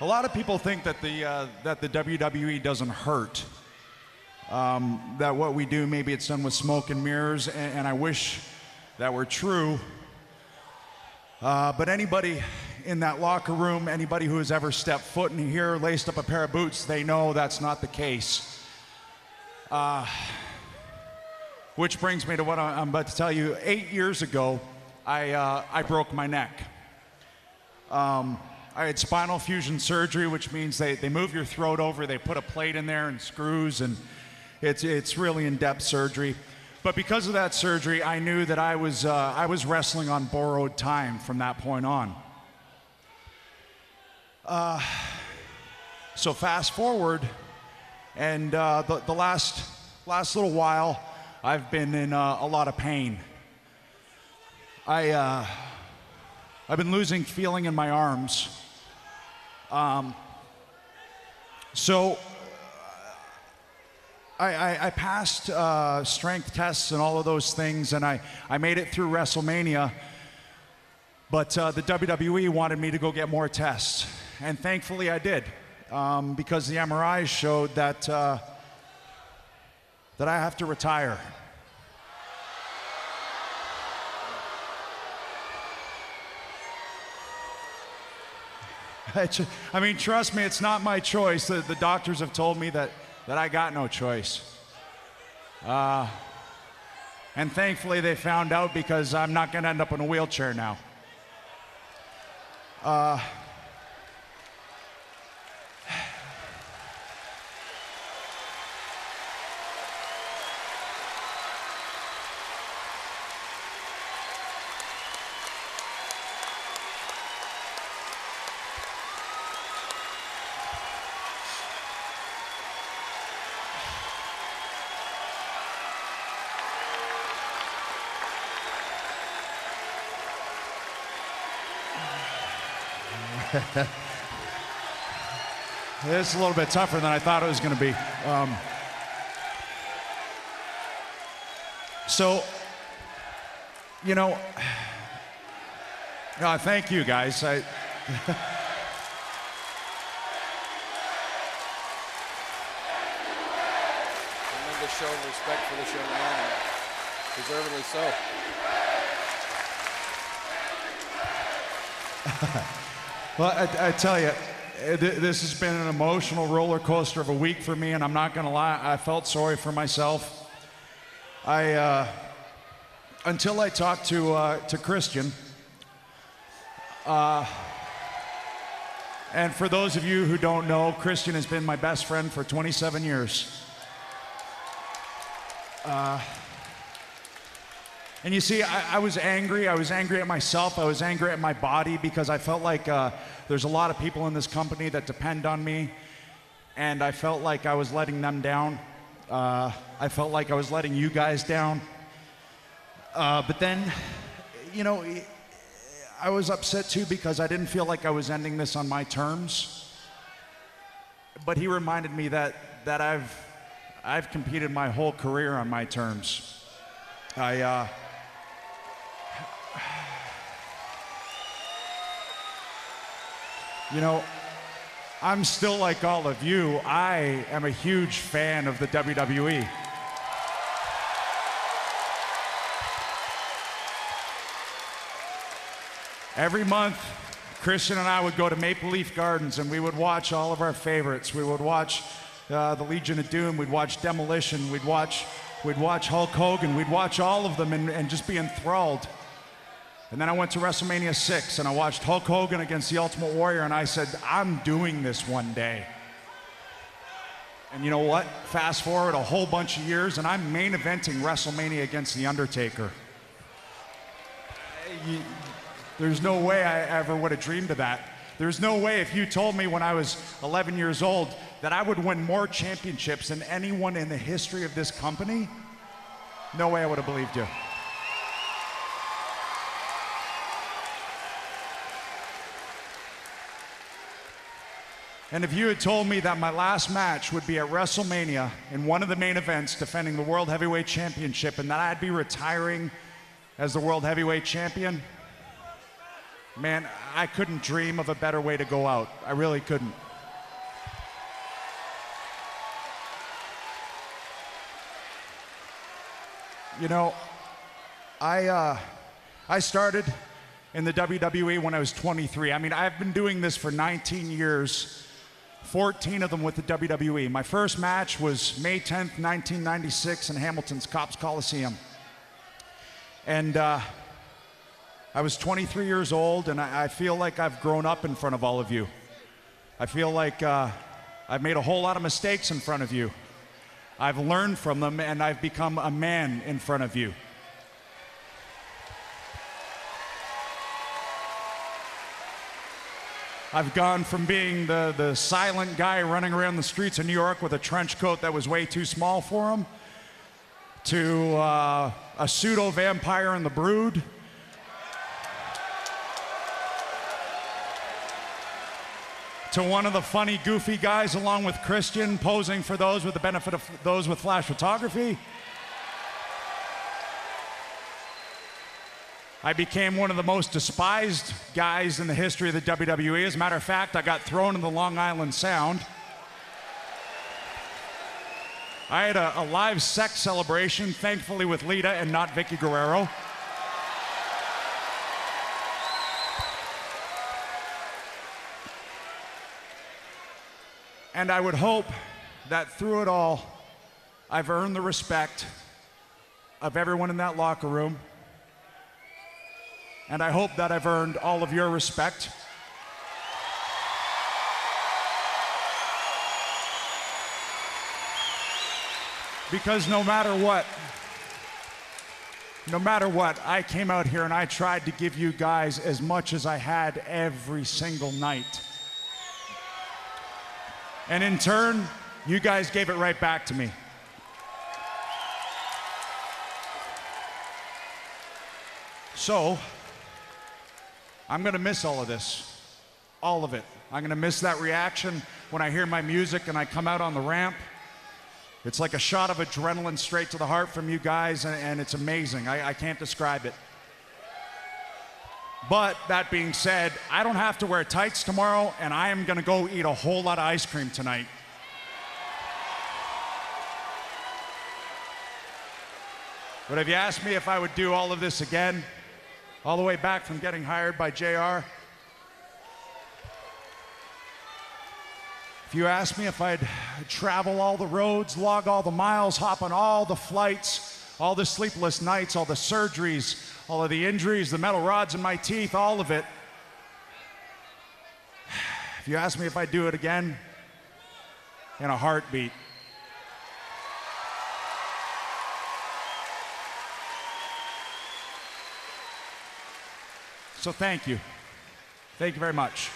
A lot of people think that the uh, that the WWE doesn't hurt. Um, that what we do, maybe it's done with smoke and mirrors, and, and I wish that were true. Uh, but anybody in that locker room, anybody who has ever stepped foot in here, laced up a pair of boots, they know that's not the case. Uh, which brings me to what I'm about to tell you. Eight years ago, I, uh, I broke my neck. Um, I had spinal fusion surgery, which means they, they move your throat over, they put a plate in there and screws, and it's, it's really in depth surgery. But because of that surgery, I knew that I was, uh, I was wrestling on borrowed time from that point on. Uh, so fast forward, and uh, the, the last, last little while, I've been in uh, a lot of pain. I, uh, I've been losing feeling in my arms. Um, so I, I, I passed uh, strength tests and all of those things, and I, I made it through WrestleMania. But uh, the WWE wanted me to go get more tests, and thankfully I did, um, because the MRIs showed that uh, that I have to retire. I mean, trust me, it's not my choice. The, the doctors have told me that, that I got no choice. Uh, and thankfully, they found out because I'm not going to end up in a wheelchair now. Uh, It's a little bit tougher than I thought it was going to be. Um, so, you know, uh, thank you guys. I, Tremendous show of respect for this young man. Deservedly so. well, I, I tell you, this has been an emotional roller coaster of a week for me, and I'm not going to lie, I felt sorry for myself. I, uh, until I talked to, uh, to Christian, uh, and for those of you who don't know, Christian has been my best friend for 27 years. Uh, and you see, I, I was angry. I was angry at myself. I was angry at my body because I felt like uh, there's a lot of people in this company that depend on me. And I felt like I was letting them down. Uh, I felt like I was letting you guys down. Uh, but then, you know, I was upset too because I didn't feel like I was ending this on my terms. But he reminded me that, that I've, I've competed my whole career on my terms. I, you know, I'm still like all of you. I am a huge fan of the. WWE. Every month, Christian and I would go to Maple Leaf Gardens and we would watch all of our favorites. We would watch uh, the Legion of Doom, we'd watch Demolition, we'd watch, we'd watch Hulk Hogan, we'd watch all of them and, and just be enthralled. And then I went to WrestleMania 6 and I watched Hulk Hogan against the Ultimate Warrior and I said, I'm doing this one day. And you know what? Fast forward a whole bunch of years and I'm main eventing WrestleMania against The Undertaker. You- there's no way I ever would have dreamed of that. There's no way if you told me when I was 11 years old that I would win more championships than anyone in the history of this company, no way I would have believed you. And if you had told me that my last match would be at WrestleMania in one of the main events defending the World Heavyweight Championship and that I'd be retiring as the World Heavyweight Champion, Man, I couldn't dream of a better way to go out. I really couldn't. You know, I uh, I started in the WWE when I was 23. I mean, I've been doing this for 19 years, 14 of them with the WWE. My first match was May 10th, 1996, in Hamilton's Cops Coliseum, and uh, I was 23 years old, and I, I, feel like I've grown up in front of all of you. I feel like uh, I've made a whole lot of mistakes in front of you. I've learned from them, and I've become a man in front of you. I've gone from being the, the silent guy running around the streets of New York with a trench coat that was way too small for him to uh, a pseudo vampire in the brood to one of the funny, goofy guys along with Christian posing for those with the benefit of those with flash photography. I became one of the most despised guys in the history of the WWE. As a matter of fact, I got thrown in the Long Island Sound. I had a, a live sex celebration, thankfully with Lita and not Vicky Guerrero. And I would hope that through it all, I've earned the respect of everyone in that locker room. And I hope that I've earned all of your respect. Because no matter what, no matter what, I came out here and I tried to give you guys as much as I had every single night. And in turn, you guys gave it right back to me. So, I'm going to miss all of this. All of it. I'm going to miss that reaction when I hear my music and I come out on the ramp. It's like a shot of adrenaline straight to the heart from you guys, and, and it's amazing. I, I can't describe it. But that being said, I don't have to wear tights tomorrow, and I am going to go eat a whole lot of ice cream tonight. But if you ask me if I would do all of this again, all the way back from getting hired by JR, if you ask me if I'd travel all the roads, log all the miles, hop on all the flights, all the sleepless nights, all the surgeries, all of the injuries, the metal rods in my teeth, all of it. If you ask me if I'd do it again, in a heartbeat. So thank you. Thank you very much.